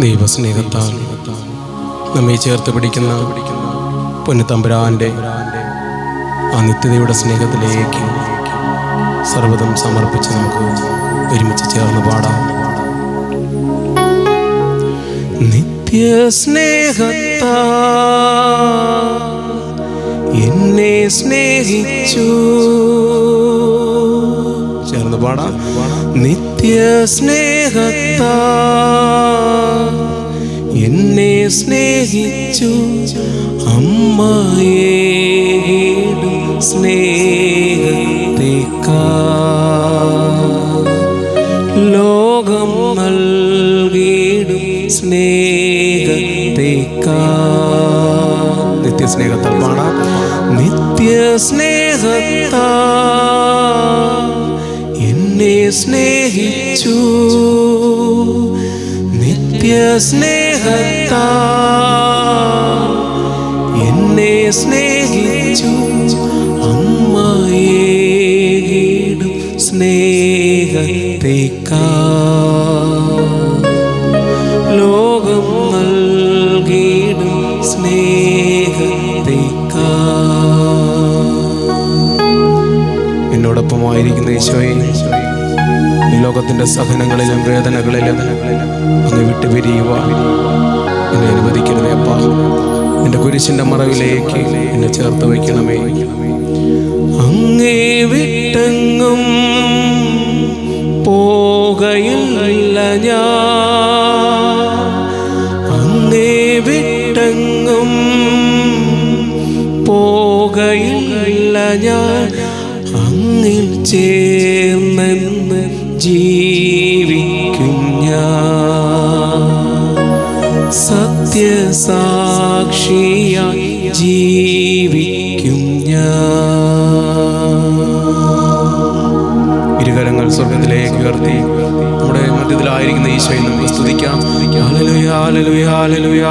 ദൈവസ്നേഹത്താൽ നമ്മെ ചേർത്ത് പിടിക്കുന്ന പൊന്നു തമ്പുരാന്റെ ആ നിത്യതയുടെ സ്നേഹത്തിലേക്ക് സർവതം സമർപ്പിച്ച് നമുക്ക് ഒരുമിച്ച് ചേർന്ന് പാടാം. നിത്യസ്നേഹത്താ എന്നെ സ്നേഹിച്ചു. ചേർന്ന് പാടാം. നിത്യസ്നേഹത്താ എന്നെ സ്നേഹിച്ചു അമ്മയേടും സ്നേഹത്തേക്കാ ലോകം നൽകിയിടും സ്നേഹത്തേക്കാ നിത്യസ്നേഹത്താൽ പാടാം. നിത്യസ്നേഹത്താ സ്നേഹിച്ചു. നിത്യസ്നേഹത്താ എന്നെ സ്നേഹിച്ചു. അമ്മയേടും സ്നേഹത്തേക്കാ? ലോകം നൽകിയിടും സ്നേഹത്തേക്കാ. എന്നോടൊപ്പമായിരിക്കുന്ന ഈശോയെ ലോകത്തിന്റെ സഹനങ്ങളിലും വേദനകളിലും അങ്ങ് വിട്ടുപിരിയുവാൻ എന്നെ അനുവദിക്കണമേ അപ്പ. എന്റെ കുരിശിന്റെ മറവിലേക്ക് എന്നെ ചേർത്ത് വയ്ക്കണമേ. അങ്ങേ വിട്ടങ്ങും പോകയില്ല ഞാൻ. അങ്ങേ വിട്ടങ്ങും പോകയില്ല ഞാൻ. അങ്ങിൽ ചേർന്നെന്ന് ജീവിക്കും ഞാൻ. സത്യസാക്ഷിയായി ജീവിക്കും ഇരുകരങ്ങൾ സ്വർഗത്തിലേക്ക് ഉയർത്തി നമ്മുടെ മധ്യത്തിലായിരിക്കുന്ന ഈശോയിൽ നമുക്ക് സ്തുതിക്കാം. ഹല്ലേലൂയ.